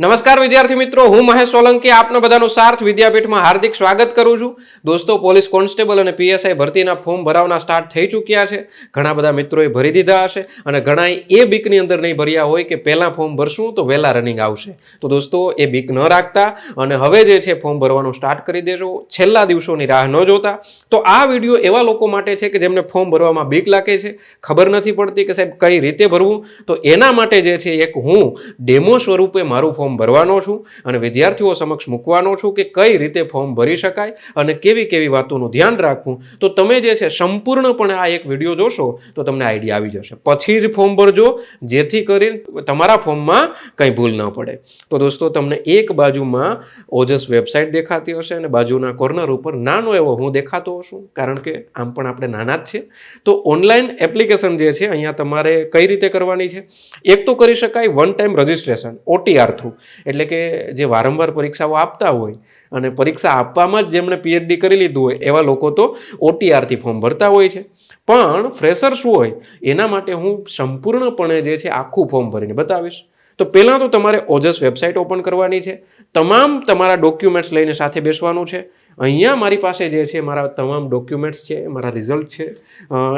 નમસ્કાર વિદ્યાર્થી મિત્રો, હું મહેશ સોલંકી આપનો બધાનું સાર્થ વિદ્યાપીઠમાં હાર્દિક સ્વાગત કરું છું. દોસ્તો, પોલીસ કોન્સ્ટેબલ અને પીએસઆઈ ભરતીના ફોર્મ ભરાવના સ્ટાર્ટ થઈ ચૂક્યા છે. ઘણા બધા મિત્રોએ ભરી દીધા હશે અને ઘણાએ એ બીકની અંદર નહીં ભર્યા હોય કે પહેલાં ફોર્મ ભરશું તો વહેલા રનિંગ આવશે. તો દોસ્તો, એ બીક ન રાખતા અને હવે જે છે ફોર્મ ભરવાનું સ્ટાર્ટ કરી દેજો. છેલ્લા દિવસોની રાહ ન જોતા. તો આ વીડિયો એવા લોકો માટે છે કે જેમને ફોર્મ ભરવામાં બીક લાગે છે, ખબર નથી પડતી કે સાહેબ કઈ રીતે ભરવું? તો એના માટે જે છે એક હું ડેમો સ્વરૂપે મારું ફોર્મ ભરવાનો છું અને વિદ્યાર્થીઓ સમક્ષ મૂકવાનો છું કે કઈ રીતે ફોર્મ ભરી શકાય અને કેવી કેવી વાતોનું ધ્યાન રાખવું, તો તમે જે છે સંપૂર્ણપણે આ એક વીડિયો જોશો, તો તમને આઈડિયા આવી જશે. પછી જ ફોર્મ ભરજો, જેથી કરીને તમારા ફોર્મમાં કંઈ ભૂલ ન પડે. તો દોસ્તો, તમને એક બાજુમાં ઓજસ વેબસાઇટ દેખાતી હશે અને બાજુના કોર્નર ઉપર નાનો એવો હું દેખાતો હશું, કારણ કે આમ પણ આપણે નાના જ છે તો ઓનલાઈન એપ્લિકેશન જે છે, અહીંયા તમારે કઈ રીતે કરવાની છે? એક તો કરી શકાય one time registration, OTR through. એટલે કે જે વારંવાર પરીક્ષાઓ આપતા હોય અને પરીક્ષા આપવામાં જ જેમણે પીએચડી કરી લીધું હોય, એવા લોકો તો ઓટીઆરથી ફોર્મ ભરતા હોય છે. પણ ફ્રેશર્સ હોય, એના માટે હું સંપૂર્ણપણે જે છે આખું ફોર્મ ભરીને બતાવીશ. તો પહેલાં તો તમારે ઓજસ વેબસાઇટ ઓપન કરવાની છે. તમામ તમારા ડોક્યુમેન્ટ્સ લઈને સાથે બેસવાનું છે. અહીંયા મારી પાસે જે છે મારા તમામ ડોક્યુમેન્ટ્સ છે, મારા રિઝલ્ટ છે.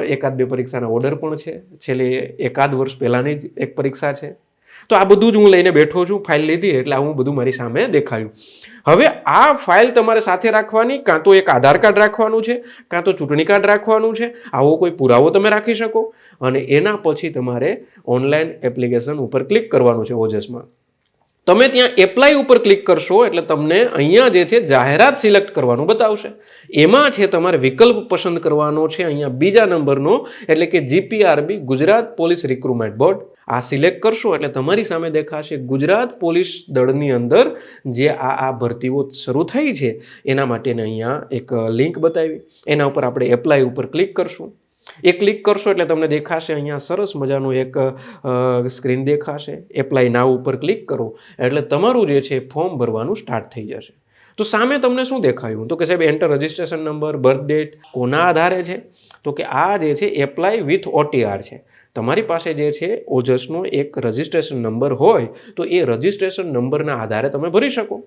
એકાદ બે પરીક્ષાના ઓર્ડર પણ છે. છેલ્લે એકાદ વર્ષ પહેલાંની જ એક પરીક્ષા છે. તો આ બધું જ હું લઈને બેઠો છું ફાઇલ લીધી એટલે હું બધું મારી સામે દેખાયું. હવે આ ફાઇલ તમારે સાથે રાખવાની, કાં તો એક આધાર કાર્ડ રાખવાનું છે, કાં તો ચૂંટણી કાર્ડ રાખવાનું છે, આવો કોઈ પુરાવો તમે રાખી શકો અને એના પછી તમારે ઓનલાઈન એપ્લિકેશન ઉપર ક્લિક કરવાનું છે ઓજસમાં. તમે ત્યાં એપ્લાય ઉપર ક્લિક કરશો એટલે તમને અહીંયા જે છે જાહેરાત સિલેક્ટ કરવાનું બતાવશે. એમાં છે તમારે વિકલ્પ પસંદ કરવાનો છે, અહીંયા બીજા નંબરનો એટલે કે GPRB Gujarat police recruitment board આ સિલેક્ટ કરશો એટલે તમારી સામે દેખાશે ગુજરાત પોલીસ દળની અંદર જે આ આ ભરતીઓ શરૂ થઈ છે, એના માટેને અહીંયા એક લિંક બતાવી. એના ઉપર આપણે એપ્લાય ઉપર ક્લિક કરશું. એ ક્લિક કરશો એટલે તમને દેખાશે અહીંયા સરસ મજાનું એક સ્ક્રીન દેખાશે. એપ્લાય નાવ ઉપર ક્લિક કરો એટલે તમારું જે છે ફોર્મ ભરવાનું સ્ટાર્ટ થઈ જશે. તો સામે તમને શું દેખાયું? તો કે સાહેબ enter registration number birth date કોના આધારે છે? તો કે આ જે છે એપ્લાય વિથ ઓટીઆર છે. તમારી પાસે જે છે, ઓજસનો એક રજિસ્ટ્રેશન નંબર હોય, તો એ રજિસ્ટ્રેશન નંબરના આધારે તમે ભરી શકો.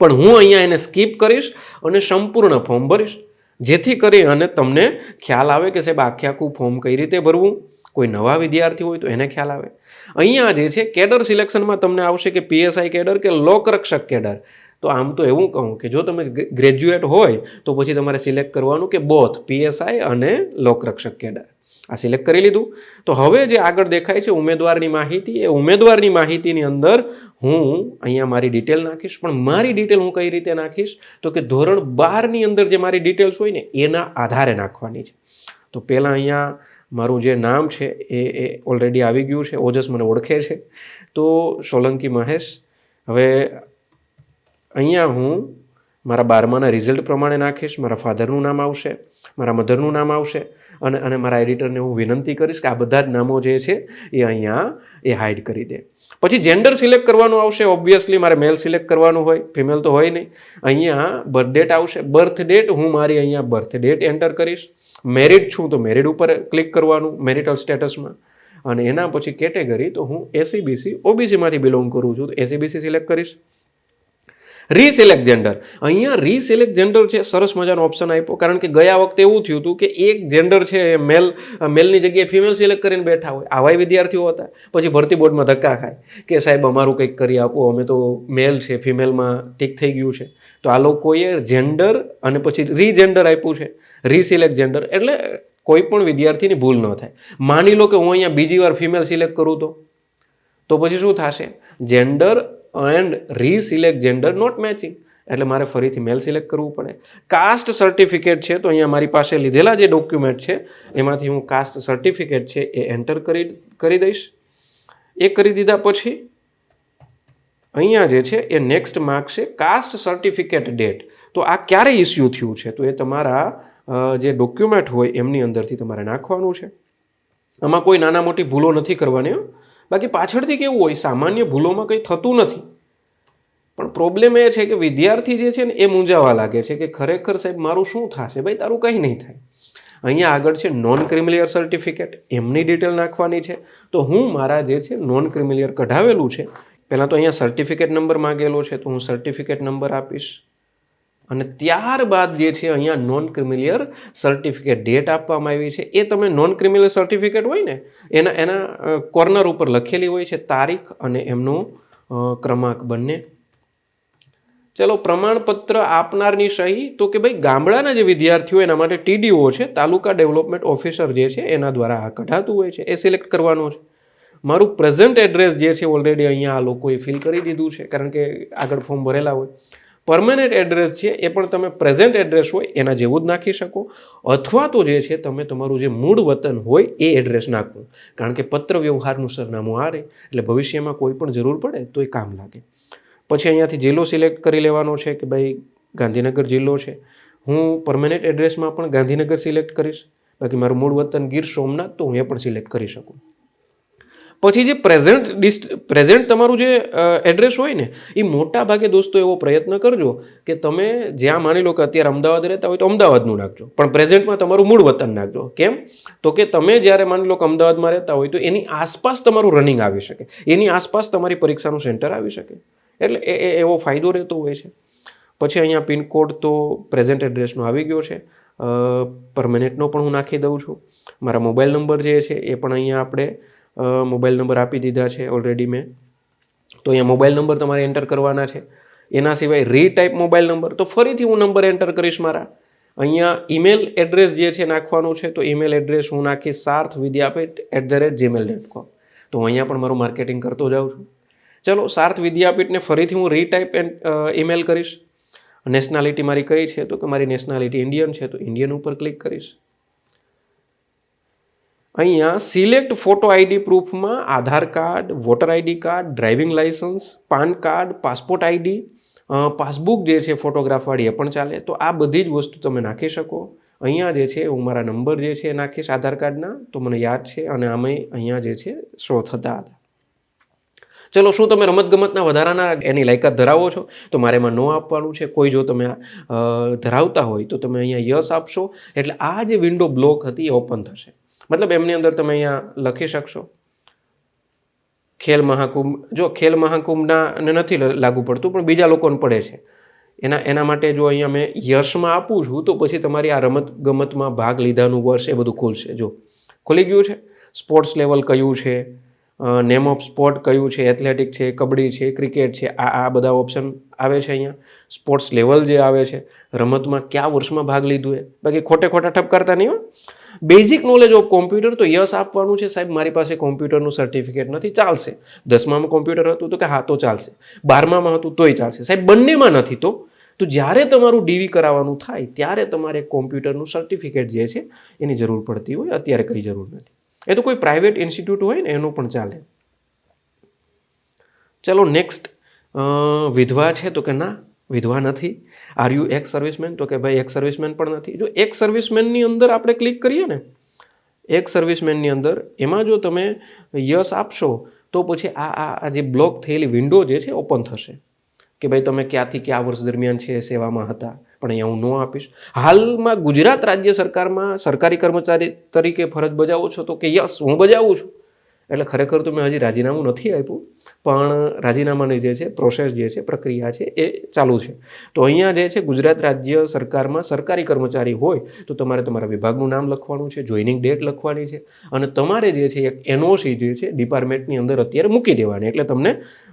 પણ હું અહીંયા એને સ્કીપ કરીશ અને સંપૂર્ણ ફોર્મ ભરીશ. જેથી કરી અને તમને ખ્યાલ આવે કે સાહેબ, આખે આખું ફોર્મ કઈ રીતે ભરવું? કોઈ નવા વિદ્યાર્થી હોય તો એને ખ્યાલ આવે. અહીંયા જે છે, કેડર સિલેક્શનમાં તમને આવશે કે પીએસઆઈ કેડર કે લોકરક્ષક કેડર? તો આમ તો એવું કહું કે જો તમે ગ્રેજ્યુએટ હોય, તો પછી તમારે સિલેક્ટ કરવાનું કે બોથ પીએસઆઈ અને લોકરક્ષક કેડર. આ સિલેક્ટ કરી લીધું. તો હવે જે આગળ દેખાય છે ઉમેદવારની માહિતી, એ ઉમેદવારની માહિતીની અંદર હું અહીંયા મારી ડિટેલ નાખીશ, પણ મારી ડિટેલ હું કઈ રીતે નાખીશ? તો કે ધોરણ બારની અંદર જે મારી ડિટેલ્સ હોય ને, એના આધારે નાખવાની છે. તો પહેલાં અહીંયા મારું જે નામ છે, એ એ ઓલરેડી આવી ગયું છે, ઓજસ મને ઓળખે છે. તો સોલંકી મહેશ, હવે અહીંયા હું મારા બારમાના રિઝલ્ટ પ્રમાણે નાખીશ, મારા ફાધરનું નામ આવશે, મારા મધરનું નામ આવશે અને અને મારા એડિટરને હું વિનંતી કરીશ કે આ બધા જ નામો જે છે એ અહીંયા એ હાઇડ કરી દે. પછી જેન્ડર સિલેક્ટ કરવાનું આવશે. ઓબ્વિયસલી મારે મેલ સિલેક્ટ કરવાનું હોય. ફિમેલ તો હોય નહીં. અહીંયા બર્થ ડેટ આવશે. બર્થ ડેટ હું મારી અહીંયા બર્થ ડેટ એન્ટર કરીશ. મેરિડ છું તો મેરિડ ઉપર ક્લિક કરવાનું મેરિટલ સ્ટેટસમાં અને એના પછી કેટેગરી તો હું એસીબીસી ઓબીસીમાંથી બિલોંગ કરું છું. તો એસીબીસી સિલેક્ટ કરીશ. રીસિલેક્ટ જેન્ડર અહીંયા રીસિલેક્ટ જેન્ડર છે, સરસ મજાનો ઓપ્શન આપ્યો. કારણ કે ગયા વખતે એવું થયું હતું કે એક જેન્ડર છે એ મેલ મેલની જગ્યાએ ફિમેલ સિલેક્ટ કરીને બેઠા હોય. આવાય વિદ્યાર્થીઓ હતા. પછી ભરતી બોર્ડમાં ધક્કા ખાય કે સાહેબ અમારું કંઈક કરી આપો, અમે તો મેલ છે ફિમેલમાં ઠીક થઈ ગયું છે. તો આ લોકોએ જેન્ડર અને પછી રીજેન્ડર આપ્યું છે. રીસિલેક્ટ જેન્ડર એટલે કોઈ પણ વિદ્યાર્થીની ભૂલ ન થાય. માની લો કે હું અહીંયા બીજી વાર ફિમેલ સિલેક્ટ કરું તો. તો પછી શું થશે? Gender and reselect gender not matching એટલે મારે ફરીથી મેલ સિલેક્ટ કરવું પડે. કાસ્ટ સર્ટિફિકેટ છે તો અહીંયા મારી પાસે લીધેલા જે ડોક્યુમેન્ટ છે, એમાંથી હું કાસ્ટ સર્ટિફિકેટ છે એ એન્ટર કરી કરી દઈશ. એ કરી દીધા પછી અહીંયા જે છે એ નેક્સ્ટ માર્ક છે કાસ્ટ સર્ટિફિકેટ ડેટ તો આ ક્યારે ઇસ્યુ થયું છે? તો એ તમારા જે ડોક્યુમેન્ટ હોય એમની અંદરથી તમારે નાખવાનું છે. આમાં કોઈ નાના મોટી ભૂલો નથી કરવાની બાકી પાછળથી કેવું હોય, સામાન્ય ભૂલોમાં કંઈ થતું નથી. પણ પ્રોબ્લેમ એ છે કે વિદ્યાર્થી જે છે ને, એ મૂંઝાવા લાગે છે કે ખરેખર સાહેબ, મારું શું થશે? ભાઈ, તારું કંઈ નહીં થાય. અહીંયા આગળ છે નોન ક્રિમિલિયર સર્ટિફિકેટ એમની ડિટેલ નાખવાની છે. તો હું મારા જે છે નોન ક્રિમિલિયર કઢાવેલું છે, પહેલાં તો અહીંયા સર્ટિફિકેટ નંબર માગેલો છે, તો હું સર્ટિફિકેટ નંબર આપીશ. અને ત્યારબાદ જે છે અહીંયા નોન ક્રિમિલિયર સર્ટિફિકેટ ડેટ આપવામાં આવી છે. એ તમે નોન ક્રિમિલિયર સર્ટિફિકેટ હોય ને, એના એના કોર્નર ઉપર લખેલી હોય છે તારીખ અને એમનો ક્રમાંક બંને. ચલો પ્રમાણપત્ર આપનારની સહી તો કે ભાઈ ગામડાના જે વિદ્યાર્થીઓ એના માટે ટીડીઓ છે, તાલુકા ડેવલપમેન્ટ ઓફિસર જે છે, એના દ્વારા આ કઢાતું હોય છે, એ સિલેક્ટ કરવાનું છે. મારું પ્રેઝન્ટ એડ્રેસ જે છે ઓલરેડી અહીંયા આ લોકોએ ફિલ કરી દીધું છે, કારણ કે આગળ ફોર્મ ભરેલા હોય. પરમનન્ટ એડ્રેસ છે, એ પણ તમે પ્રેઝન્ટ એડ્રેસ હોય, એના જેવું જ નાખી શકો. અથવા તો જે છે, તમે તમારું જે મૂળ વતન હોય, એ એડ્રેસ નાખવું. કારણ કે પત્ર વ્યવહારનું સરનામું આ રહે, એટલે ભવિષ્યમાં કોઈ પણ જરૂર પડે તો એ કામ લાગે. પછી અહીંયાથી જિલ્લો સિલેક્ટ કરી લેવાનો છે કે ભાઈ ગાંધીનગર જિલ્લો છે. હું પરમેનન્ટ એડ્રેસમાં પણ ગાંધીનગર સિલેક્ટ કરીશ. બાકી મારું મૂળ વતન ગીર સોમનાથ, તો હું એ પણ સિલેક્ટ કરી શકું. પછી જે પ્રેઝન્ટ ડિસ્ટ પ્રેઝન્ટ તમારું જે એડ્રેસ હોય ને, એ મોટા ભાગે દોસ્તો એવો પ્રયત્ન કરજો કે તમે જ્યાં માની લો કે અત્યારે અમદાવાદ રહેતા હોય તો અમદાવાદનું નાખજો. પણ પ્રેઝન્ટમાં તમારું મૂળ વતન નાખજો. કેમ? તો કે તમે જ્યારે માની લો કે અમદાવાદમાં રહેતા હોય તો એની આસપાસ તમારું રનિંગ આવી શકે. એની આસપાસ તમારી પરીક્ષાનું સેન્ટર આવી શકે. એટલે એ એવો ફાયદો રહેતો હોય છે. પછી અહીંયા પિનકોડ તો પ્રેઝન્ટ એડ્રેસનો આવી ગયો છે. પરમેનન્ટનો પણ હું નાખી દઉં છું. મારા મોબાઈલ નંબર જે છે એ પણ અહીંયા આપણે મોબાઈલ નંબર આપી દીધા છે ઓલરેડી મેં. તો અહીંયા મોબાઈલ નંબર તમારે એન્ટર કરવાના છે. એના સિવાય રીટાઈપ મોબાઈલ નંબર તો ફરીથી હું નંબર એન્ટર કરીશ મારા. અહીંયા ઈમેલ એડ્રેસ જે છે નાખવાનું છે, તો ઈમેલ એડ્રેસ હું નાખીશ Sarth Vidyapith at the rate Gmail dot com તો અહીંયા પણ મારું માર્કેટિંગ કરતો જાઉં છું. ચલો, સાર્થ વિદ્યાપીઠને ફરીથી હું રીટાઈપ ઈમેલ કરીશ. નેશનાલિટી મારી કઈ છે તો કે મારી નેશનાલિટી ઇન્ડિયન છે તો ઇન્ડિયન ઉપર ક્લિક કરીશ. અહીંયા select photo ID પ્રૂફમાં Aadhaar card voter ID card driving licence PAN card passport ID passbook જે છે ફોટોગ્રાફવાળી એ પણ ચાલે. તો આ બધી જ વસ્તુ તમે નાખી શકો. અહીંયા જે છે હું મારા નંબર જે છે એ નાખીશ આધાર કાર્ડના. તો મને યાદ છે અને આમે અહીંયા જે છે શો થતા હતા. ચલો, શું તમે રમતગમતના વધારાના એની લાયકાત ધરાવો છો? તો મારે એમાં નો આપવાનું છે. કોઈ જો તમે આ ધરાવતા હોય તો તમે અહીંયા યસ આપશો. એટલે આ જે વિન્ડો બ્લોક હતી એ ઓપન થશે. મતલબ એમની અંદર તમે અહીંયા લખી શકશો. ખેલ મહાકુંભ, જો ખેલ મહાકુંભના નથી લાગુ પડતું, પણ બીજા લોકોને પડે છે. એના એના માટે જો અહીંયા મેં યશમાં આપું છું, તો પછી તમારી આ રમત ગમતમાં ભાગ લીધાનું વર્ષ એ બધું ખુલશે. જો, ખુલી ગયું છે? સ્પોર્ટ્સ લેવલ કયું છે? નેમ ઓફ સ્પોર્ટ કયું છે એથ્લેટિક છે, કબડ્ડી છે ક્રિકેટ છે, આ આ બધા ઓપ્શન આવે છે અહીંયા. સ્પોર્ટ્સ લેવલ જે આવે છે, રમતમાં કયા વર્ષમાં ભાગ લીધું એ? બાકી ખોટે ખોટા ઠપ કરતા નહીં હોય બેઝિક નોલેજ ઓફ કોમ્પ્યુટર તો યસ આપવાનું છે સાહેબ, મારી પાસે કોમ્પ્યુટરનું સર્ટિફિકેટ નથી, ચાલશે. દસમામાં કોમ્પ્યુટર હતું તો કે હા, તો ચાલશે. બારમામાં હતું તોય ચાલશે. સાહેબ, બંનેમાં નથી તો? તો જ્યારે તમારું ડીવી કરાવવાનું થાય, ત્યારે તમારે કોમ્પ્યુટરનું સર્ટિફિકેટ જે છે, એની જરૂર પડતી હોય, અત્યારે કંઈ જરૂર નથી. એ તો કોઈ પ્રાઇવેટ ઇન્સ્ટિટ્યૂટ હોય ને, એનું પણ ચાલે. ચલો નેક્સ્ટ વિધવા છે તો કે ના, વિધવા નથી. આર યુ એક્સ સર્વિસમેન તો કે ભાઈ એક્સ સર્વિસમેન પણ નથી. જો એક સર્વિસમેનની અંદર આપણે ક્લિક કરીએ ને એક સર્વિસમેનની અંદર, એમાં જો તમે યસ આપશો, તો પછી આ આ આ જે બ્લોક થયેલી વિન્ડો જે છે ઓપન થશે. કે ભાઈ તમે ક્યાંથી, કયા વર્ષ દરમિયાન છે, સેવામાં હતા? પણ અહીંયા હું ન આપીશ. હાલમાં ગુજરાત રાજ્ય સરકારમાં સરકારી કર્મચારી તરીકે ફરજ બજાવો છો તો કે યસ, હું બજાવું છું. એટલે ખરેખર તો મેં હજી રાજીનામું નથી આપ્યું, પણ રાજીનામાની જે છે પ્રોસેસ જે છે, પ્રક્રિયા છે એ ચાલુ છે. તો અહીંયા જે છે, ગુજરાત રાજ્ય સરકારમાં સરકારી કર્મચારી હોય તો તમારે તમારા વિભાગનું નામ લખવાનું છે, જોઈનિંગ ડેટ લખવાની છે અને તમારે જે છે, એક એનઓસી જે છે, ડિપાર્ટમેન્ટની અંદર અત્યારે મૂકી દેવાની, એટલે તમને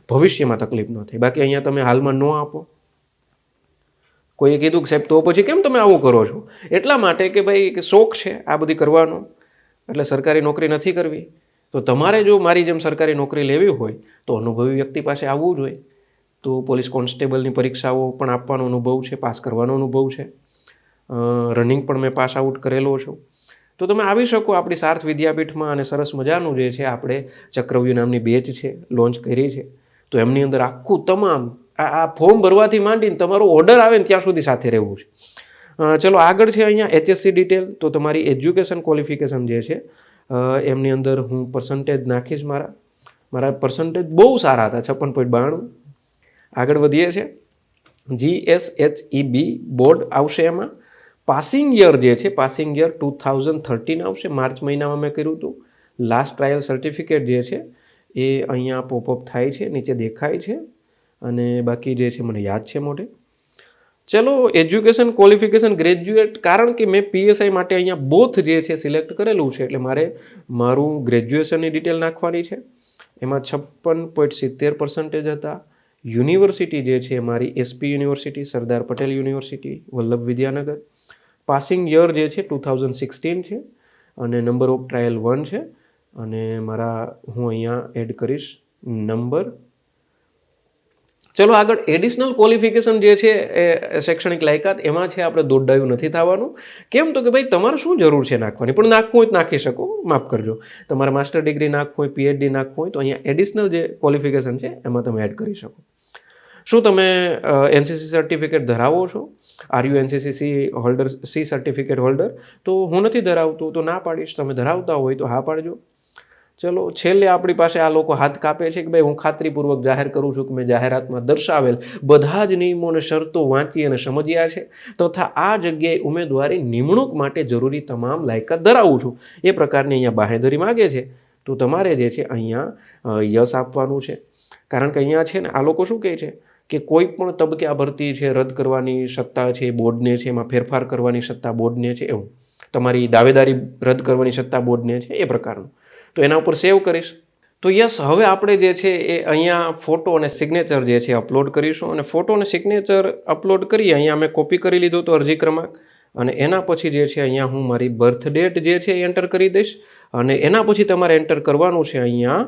ભવિષ્યમાં તકલીફ ન થાય. બાકી અહીંયા તમે હાલમાં ન આપો. કોઈએ કીધું કે સાહેબ, તો પછી કેમ તમે આવું કરો છો? એટલા માટે કે ભાઈ શોખ છે આ બધી કરવાનો. એટલે સરકારી નોકરી નથી કરવી. તો તમારે જો મારી જેમ સરકારી નોકરી લેવી હોય, તો અનુભવી વ્યક્તિ પાસે આવવું જોઈએ. તો પોલીસ કોન્સ્ટેબલની પરીક્ષાઓ પણ આપવાનો અનુભવ છે, પાસ કરવાનો અનુભવ છે. રનિંગ પણ મેં પાસ આઉટ કરેલો છું. તો તમે આવી શકો આપણી સાર્થ વિદ્યાપીઠમાં અને સરસ મજાનું જે છે, આપણે ચક્રવ્યૂહ નામની બેચ છે, લોન્ચ કરી છે. તો એમની અંદર આખું તમામ આ ફોર્મ ભરવાથી માંડીને તમારો ઓર્ડર આવે ને ત્યાં સુધી સાથે રહેવું છે. ચલો, આગળ છે અહીંયા એચએસસી ડિટેલ તો તમારી એજ્યુકેશન ક્વોલિફિકેશન જે છે એમની અંદર હું પર્સન્ટેજ નાખીશ મારા. મારા પર્સન્ટેજ બહુ સારા હતા, છપ્પન પોઈન્ટ બાણું. આગળ વધીએ છે. G S H E B board આવશે એમાં. પાસિંગ યર જે છે passing year two thousand thirteen આવશે, માર્ચ મહિનામાં મેં કર્યું હતું. લાસ્ટ ટ્રાયલ સર્ટિફિકેટ જે છે, એ અહીંયા પોપઅપ થાય છે, નીચે દેખાય છે. અને બાકી જે છે મને યાદ છે મોઢે. ચલો, એજ્યુકેશન ક્વોલિફિકેશન ગ્રેજ્યુએટ, કારણ કે મેં પીએસઆઈ માટે અહીંયા બોથ જે છે સિલેક્ટ કરેલું છે, એટલે મારે મારું ગ્રેજ્યુએશનની ડિટેલ નાખવાની છે. એમાં છપ્પન પોઈન્ટ સિત્તેર પર્સન્ટેજ હતા. યુનિવર્સિટી જે છે, મારી SP university, Sardar Patel university, Vallabh Vidyanagar. Passing year જે છે ટુ થાઉઝન્ડ સિક્સટીન છે. અને નંબર ઓફ ટ્રાયલ વન છે. અને મારા, હું અહીંયા એડ કરીશ નંબર ચલો આગળ એડિશનલ ક્વોલિફિકેશન જે છે એ શૈક્ષણિક લાયકાત, એમાં છે આપણે દોડડાયું નથી થવાનું. કેમ તો કે ભાઈ તમારે શું જરૂર છે નાખવાની? પણ નાખવું હોય તો નાખી શકો. માફ કરજો. તમારે માસ્ટર ડિગ્રી નાખવું હોય પીએચડી નાખવું હોય, તો અહીંયા એડિશનલ જે ક્વોલિફિકેશન છે, એમાં તમે એડ કરી શકો. શું તમે એનસીસી સર્ટિફિકેટ ધરાવો છો? Are you NCC C holder C certificate holder તો હું નથી ધરાવતું. તો ના પાડીશ. તમે ધરાવતા હોય તો હા પાડજો. ચલો, છેલ્લે આપણી પાસે આ લોકો હાથ કાપે છે કે ભાઈ હું ખાતરીપૂર્વક જાહેર કરું છું કે મેં જાહેરાતમાં દર્શાવેલ બધા જ નિયમો અને શરતો વાંચી અને સમજ્યા છે તથા આ જગ્યાએ ઉમેદવારી નિમણૂક માટે જરૂરી તમામ લાયકાત ધરાવું છું. એ પ્રકારની અહીંયા બાહેધરી માગે છે. તો તમારે જે છે અહીંયા યશ આપવાનું છે. કારણ કે અહીંયા છે ને, આ લોકો શું કહે છે કે કોઈ પણ તબકે આ ભરતી છે, રદ કરવાની સત્તા છે, બોર્ડને છે, એમાં ફેરફાર કરવાની સત્તા બોર્ડને છે, એવું. તમારી દાવેદારી રદ કરવાની સત્તા બોર્ડને છે, એ પ્રકારનું. તો એના ઉપર સેવ કરીશ. તો યસ, હવે આપણે જે છે એ અહીંયા ફોટો અને સિગ્નેચર જે છે અપલોડ કરીશું અને ફોટો અને સિગ્નેચર અપલોડ કરીએ અહીંયા મેં કોપી કરી લીધો તો અરજી ક્રમાંક. અને એના પછી જે છે અહીંયા હું મારી બર્થ ડેટ જે છે એ એન્ટર કરી દઈશ. અને એના પછી તમારે એન્ટર કરવાનું છે અહીંયા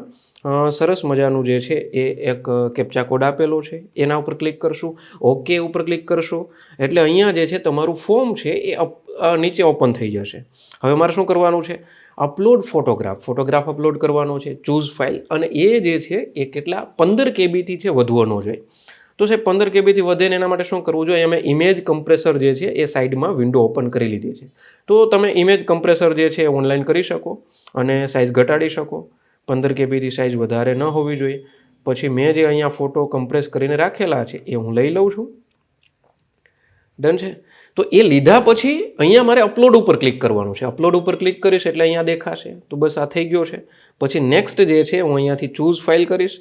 સરસ મજાનું જે છે એ એક કેપ્ચા કોડ આપેલો છે. એના ઉપર ક્લિક કરશું. ઓકે ઉપર ક્લિક કરશો. એટલે અહીંયા જે છે તમારું ફોર્મ છે એ અપ- નીચે ઓપન થઈ જશે. હવે મારે શું કરવાનું છે? અપલોડ ફોટોગ્રાફ ફોટોગ્રાફ અપલોડ કરવાનો છે. ચૂઝ ફાઇલ અને એ જે છે, એ કેટલા? પંદર કેબીથી છે, વધવાનો જોઈએ તો સાહેબ, પંદર કેબીથી વધે ને એના માટે શું કરવું જોઈએ? અમે ઇમેજ કમ્પ્રેસર જે છે, એ સાઈડમાં વિન્ડો ઓપન કરી લીધી છે. તો તમે ઇમેજ કમ્પ્રેસર જે છે, એ ઓનલાઈન કરી શકો અને સાઇઝ ઘટાડી શકો. પંદર કેબીથી સાઇઝ વધારે ન હોવી જોઈએ. પછી મેં જે અહીંયા ફોટો કમ્પ્રેસ કરીને રાખેલા છે, એ હું લઈ લઉં છું. ડન છે? તો એ લીધા પછી અહીંયા મારે અપલોડ ઉપર ક્લિક કરવાનું છે. અપલોડ ઉપર ક્લિક કરીશ એટલે અહીંયા દેખાશે. તો બસ આ થઈ ગયો છે. પછી નેક્સ્ટ જે છે, હું અહીંયાથી ચૂઝ ફાઇલ કરીશ.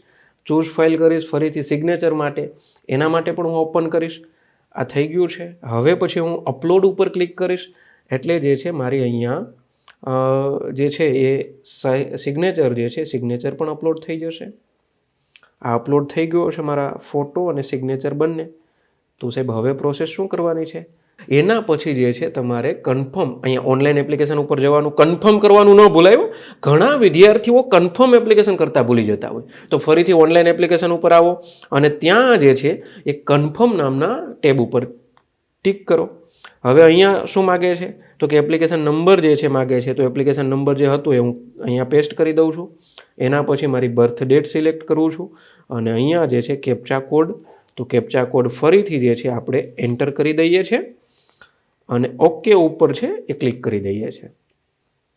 ચૂઝ ફાઇલ કરીશ ફરીથી સિગ્નેચર માટે. એના માટે પણ હું ઓપન કરીશ. આ થઈ ગયું છે. હવે પછી હું અપલોડ ઉપર ક્લિક કરીશ. એટલે જે છે, મારી અહીંયા જે છે એ સિગ્નેચર જે છે સિગ્નેચર પણ અપલોડ થઈ જશે. આ અપલોડ થઈ ગયો છે મારા ફોટો અને સિગ્નેચર બંને. તો સાહેબ, હવે પ્રોસેસ શું કરવાની છે? એના પછી જે છે તમારે કન્ફર્મ અહીંયા ઓનલાઈન એપ્લિકેશન ઉપર જવાનું કન્ફર્મ કરવાનું ન ભૂલાયું ઘણા વિદ્યાર્થીઓ કન્ફર્મ એપ્લિકેશન કરતાં ભૂલી જતા હોય. તો ફરીથી ઓનલાઈન એપ્લિકેશન ઉપર આવો અને ત્યાં જે છે એ કન્ફર્મ નામના ટેબ ઉપર ટીક કરો. હવે અહીંયા શું માગે છે? તો કે એપ્લિકેશન નંબર જે છે માગે છે, તો એપ્લિકેશન નંબર જે હતું એ હું અહીંયા પેસ્ટ કરી દઉં છું. એના પછી મારી બર્થ ડેટ સિલેક્ટ કરું છું અને અહીંયા જે છે કેપ્ચા કોડ તો કેપ્ચા કોડ ફરીથી જે છે આપણે એન્ટર કરી દઈએ છીએ. અને ઓકે ઉપર છે એ ક્લિક કરી દઈએ છીએ.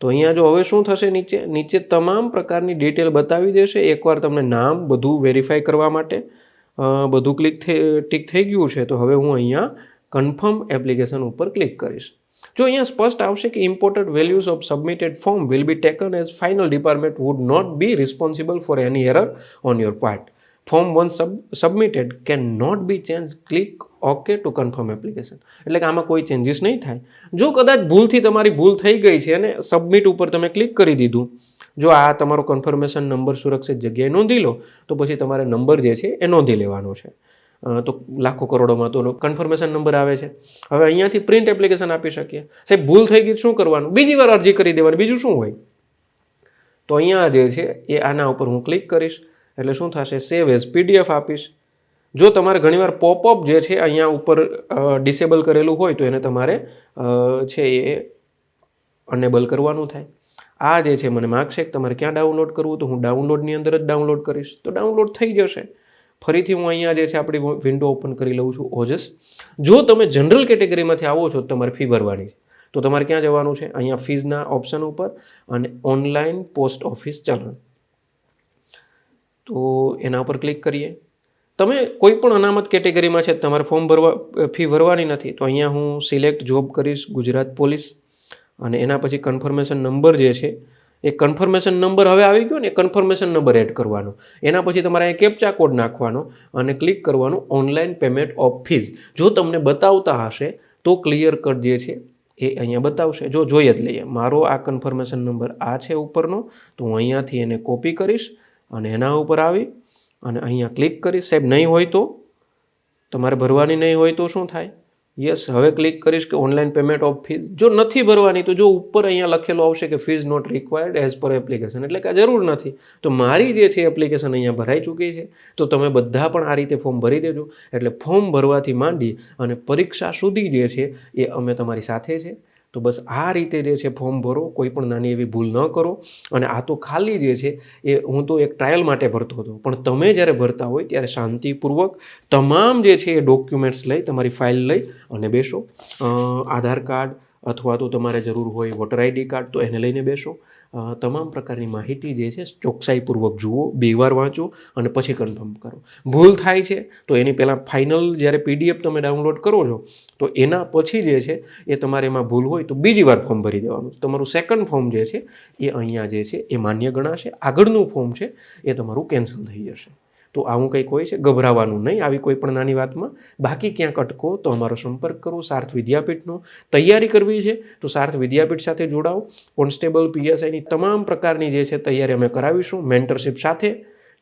તો અહીંયા જો હવે શું થશે? નીચે નીચે તમામ પ્રકારની ડિટેલ બતાવી દેશે. એકવાર તમને નામ બધું વેરીફાઈ કરવા માટે બધું ક્લિક થઈ ટીક થઈ ગયું છે, તો હવે હું અહીંયા કન્ફર્મ એપ્લિકેશન ઉપર ક્લિક કરીશ. જો અહીંયા સ્પષ્ટ આવશે કે imported values of submitted form will be taken as final department would not be responsible for any error on your part form one sub, submitted can not be change, click okay to confirm application. એટલે કે આમાં કોઈ changes નહીં થાય. જો કદાચ ભૂલથી તમારી ભૂલ થઈ ગઈ છે અને સબમિટ ઉપર તમે ક્લિક કરી દીધું, જો આ તમારો કન્ફર્મેશન નંબર સુરક્ષિત જગ્યાએ નોંધી લો, તો પછી તમારે નંબર જે છે એ નોંધી લેવાનો છે. તો લાખો કરોડોમાં તો કન્ફર્મેશન નંબર આવે છે. હવે અહીંયાથી પ્રિન્ટ એપ્લિકેશન આપી શકીએ. સાહેબ, ભૂલ થઈ ગઈ શું કરવાનું? બીજી વાર અરજી કરી દેવાની. બીજું શું હોય? તો અહીંયા જે છે એ આના ઉપર હું ક્લિક કરીશ. એટલે શું થશે? સેવ એઝ પીડીએફ આપીશ. જો તમારે ઘણીવાર પોપઅપ જે છે અહીંયા ઉપર ડિસેબલ કરેલું હોય તો એને તમારે છે એ અનેબલ કરવાનું થાય. આ જે છે મને માગશે તમારે ક્યાં ડાઉનલોડ કરવું? તો હું ડાઉનલોડની અંદર જ ડાઉનલોડ કરીશ. તો ડાઉનલોડ થઈ જશે. ફરીથી હું અહીંયા જે છે આપણી વિન્ડો ઓપન કરી લઉં છું, ઓજસ. જો તમે જનરલ કેટેગરીમાંથી આવો છો તમારે ફી ભરવાની છે. તો તમારે ક્યાં જવાનું છે? અહીંયા ફીઝના ઓપ્શન ઉપર અને ઓનલાઈન પોસ્ટ ઓફિસ ચલણ તો એના ઉપર ક્લિક કરીએ. તમે કોઈ પણ અનામત કેટેગરીમાં છે, તમારે ફોર્મ ભરવા ફી ભરવાની નથી, તો અહીંયા હું સિલેક્ટ જોબ કરીશ, ગુજરાત પોલીસ અને એના પછી કન્ફર્મેશન નંબર જે છે, એ કન્ફર્મેશન નંબર હવે આવી ગયો ને કન્ફર્મેશન નંબર એડ કરવાનો. એના પછી તમારે અહીં કેપ્ચા કોડ નાખવાનો અને ક્લિક કરવાનું ઓનલાઈન પેમેન્ટ ઓફ ફીઝ જો તમને બતાવતા હશે, તો ક્લિયર કટ જે છે, એ અહીંયા બતાવશે. જો, જોઈએ જ લઈએ. મારો આ કન્ફર્મેશન નંબર આ છે ઉપરનો, તો હું અહીંયાથી એને કોપી કરીશ અને એના ઉપર આવી અને અહીંયા ક્લિક કરીશ સાહેબ, નહીં હોય તો? તમારે ભરવાની નહીં હોય તો શું થાય? યસ, હવે ક્લિક કરીશ કે ઓનલાઈન પેમેન્ટ ઓફ ફીઝ જો નથી ભરવાની, તો જો ઉપર અહીંયા લખેલું આવશે કે fees not required as per application. એટલે કે જરૂર નથી. તો મારી જે છે એપ્લિકેશન અહીંયા ભરાઈ ચૂકી છે. તો તમે બધા પણ આ રીતે ફોર્મ ભરી દેજો. એટલે ફોર્મ ભરવાથી માંડી અને પરીક્ષા સુધી જે છે એ અમે તમારી સાથે છે. તો બસ આ રીતે જે છે ફોર્મ ભરો, કોઈ પણ નાની એવી ભૂલ ન કરો. અને આ તો ખાલી જે છે એ હું તો એક ટ્રાયલ માટે ભરતો હતો. પણ તમે જ્યારે ભરતા હોય ત્યારે શાંતિપૂર્વક તમામ જે છે એ ડોક્યુમેન્ટ્સ લઈ, તમારી ફાઇલ લઈ અને બેસો. આધાર કાર્ડ અથવા તો તમારે જરૂર હોય વોટર આઈડી કાર્ડ તો એને લઈને બેસો. તમામ પ્રકારની માહિતી જે છે, ચોકસાઈપૂર્વક જુઓ, બે વાર વાંચો અને પછી કન્ફર્મ કરો. ભૂલ થાય છે, તો એની પહેલાં ફાઇનલ જ્યારે પીડીએફ તમે ડાઉનલોડ કરો છો, તો એના પછી જે છે, એ તમારે એમાં ભૂલ હોય તો બીજી વાર ફોર્મ ભરી દેવાનું. તમારું સેકન્ડ ફોર્મ જે છે, એ અહીંયા જે છે, એ માન્ય ગણાશે. આગળનું ફોર્મ છે, એ તમારું કેન્સલ થઈ જશે. તો આવું કંઈક હોય છે? ગભરાવાનું નહીં, આવી કોઈ પણ નાની વાતમાં. બાકી ક્યાંક અટકો, તો અમારો સંપર્ક કરો. સાર્થ વિદ્યાપીઠનો તૈયારી કરવી છે, તો સાર્થ વિદ્યાપીઠ સાથે જોડાઓ. કોન્સ્ટેબલ પીએસઆઈની તમામ પ્રકારની જે છે તૈયારી અમે કરાવીશું, મેન્ટરશિપ સાથે.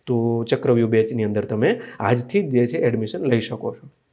તો ચક્રવ્યૂહ બેચની અંદર તમે આજથી જ જે છે એડમિશન લઈ શકો છો.